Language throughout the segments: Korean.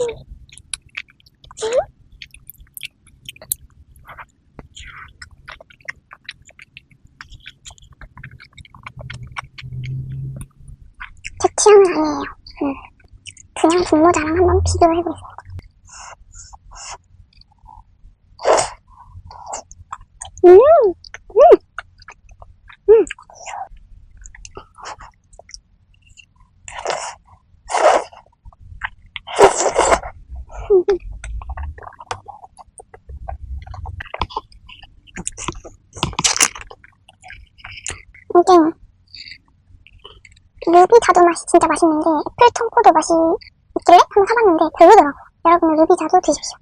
제 취향은 아니에요. 음. 그냥 분모자랑 한번. 음, 음, 이게 루비 자두 맛이 진짜 맛있는데 애플 청포도 맛이 있길래 한번 사봤는데 별로더라고요. 여러분 루비 자두 드십시오.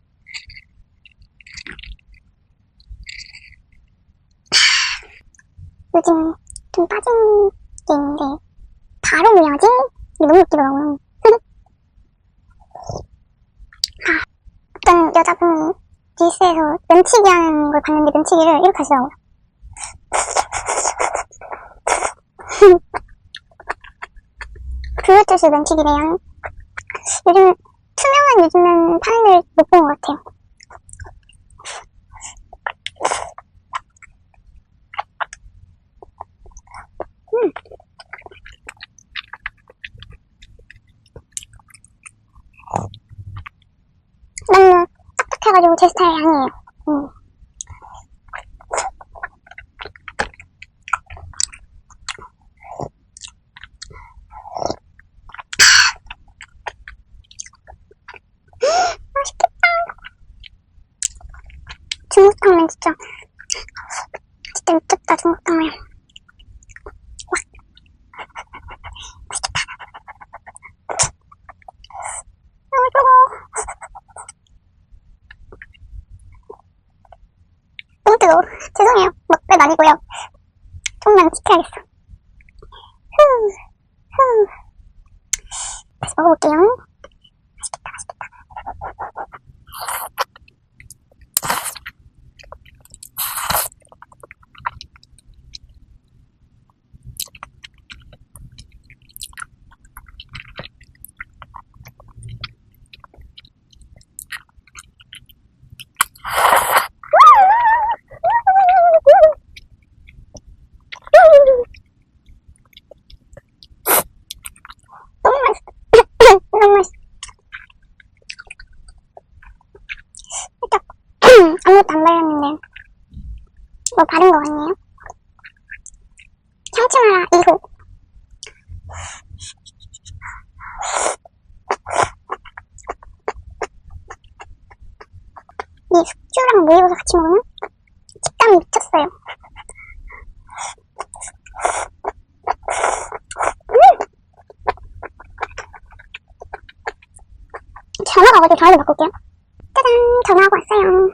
요즘 좀 빠진 게 있는데 바로 뭐야지? 너무 웃기더라고요. 아, 어떤 여자분이 뉴스에서 면치기 하는 걸 봤는데 면치기를 이렇게 하시더라고요. 블루투스 면치기래요. 요즘 투명한 요즘은 파는 못본 것 같아요. 음. 너무 딱딱해가지고 제 스타일이 아니에요. 음. 중국탕면 진짜 진짜 미쳤다 뜨거워 너무 뜨거워 죄송해요. 먹배 아니고요. 좀만 지켜야겠어. 후, 후. 다시 먹어볼게요 맛있겠다 맛있겠다 너무 맛있어. 너무 맛있어. 살짝 아무것도 안 발랐는데 뭐 바른 거 같네요. 향치마라 2호. 이 숙주랑 모이고서 같이 먹으면 식감이 미쳤어요. 전화가 와가지고 전화를 바꿀게요. 짜잔! 전화하고 왔어요.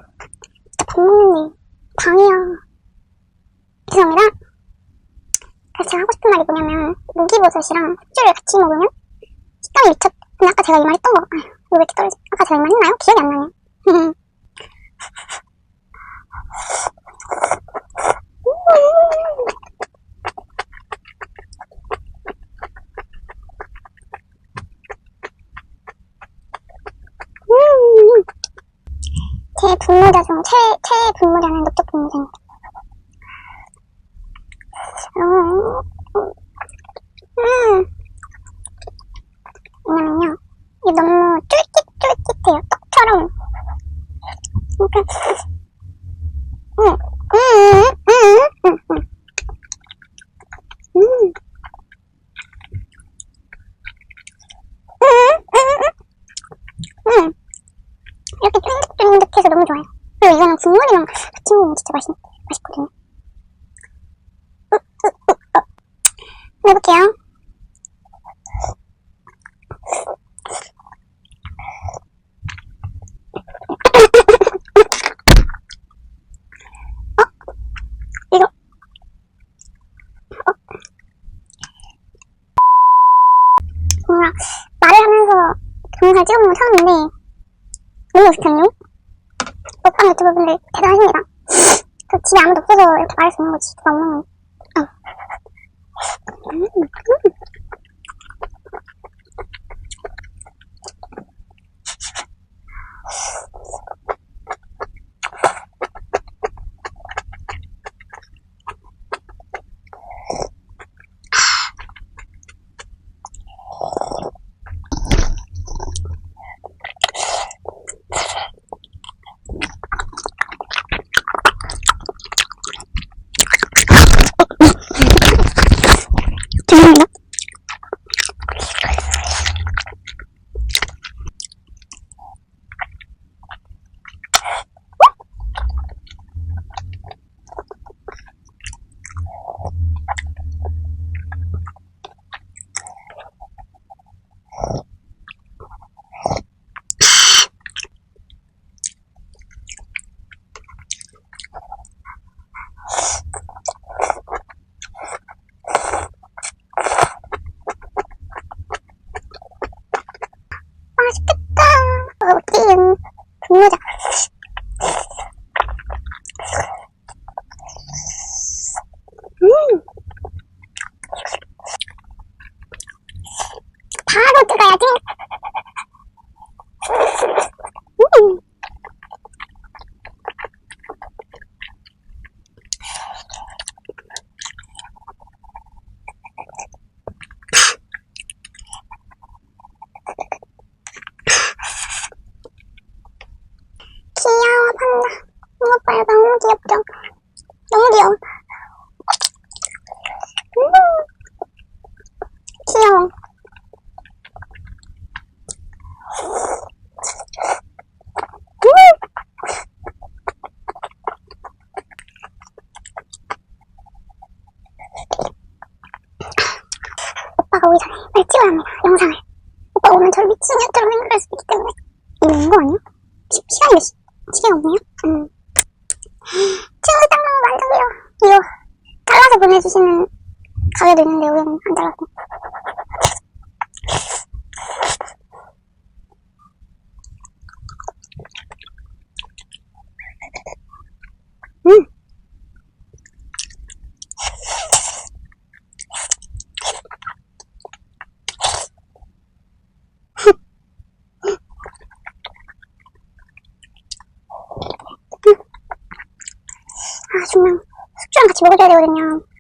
진짜 밥 먹는데 방이야. 죄송합니다. 그래서 제가 하고 싶은 말이 뭐냐면 무기버섯이랑 숙주를 같이 먹으면 식감이 미쳤... 근데 아까 제가 이 말 했던 거... 아휴, 이거 왜 이렇게 떨어지... 아까 제가 이 말 했나요? 기억이 안 나네. 음. 제 분모자 중 최, 최애 분모자는 녹적 분모자입니다. 음, 음. 왜냐면요, 이게 너무 쫄깃쫄깃해요. 떡처럼. 그러니까, 음, 음, 음, 음, 음. 음. 음, 이렇게 쫀득쫀득해서 너무 좋아요. 그리고 이거는 국물이랑 같이 먹으면 진짜 맛있, 맛있거든요. 으, 으, 으, 어. 해볼게요. 어? 이거. 어? 뭔가 말을 하면서 동영상 찍어본 건 처음인데 너무 좋다요 먹방 유튜버분들 대단하십니다. 그 집에 아무도 없어서 이렇게 말할 수 있는 거지. 누가 없는 어. 합니다. 영상을. 오빠 오면 저를 미친년처럼 생각할 수도 있기 때문에. 이거 온거 아니야? 시, 시간이 몇 시? 시계가 없네요? 음. 친구 완전 길어. 이거 잘라서 보내주시는 가게도 있는데 여기는 안 잘랐고. 아, 정말 숙주랑 같이 먹어줘야 되거든요.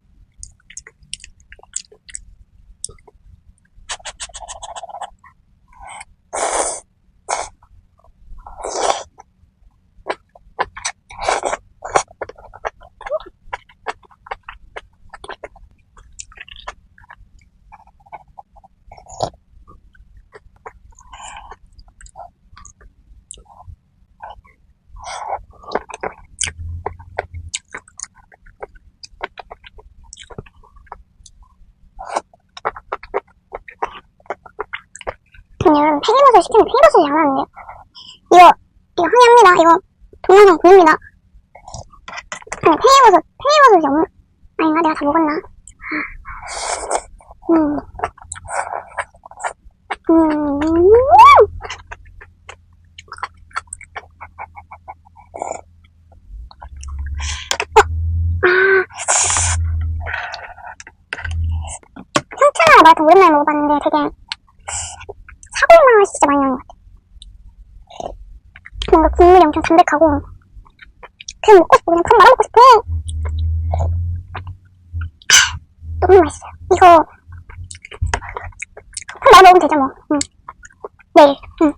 팽이버섯 시키면 팽이버섯이 안 하는데요. 이거 이거 항의합니다. 이거 동영상 보입니다. 아니 팽이버섯 팽이버섯이 없는 아닌가 내가 다 먹었나? 아. 음. 음. 어. 아. 맛 오랜만에 먹어봤는데 되게 맛이 진짜 많이 나는 것 같아. 뭔가 국물이 엄청 담백하고 그냥 먹고 싶어. 그냥 밥 말아 먹고 싶어. 너무 맛있어요. 이거 밥 말아 먹으면 되죠 뭐. 응. 내일. 응.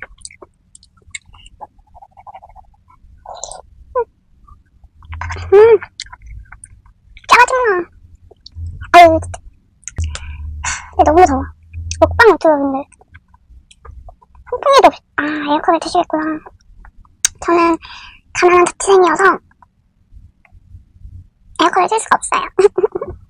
음. 짜증나. 아유 진짜. 근데 너무 더워. 먹방 유튜버인데 선풍기도 없, 아, 트시겠구나. 저는 가난한 자취생이어서 에어컨을 쓸 수가 없어요.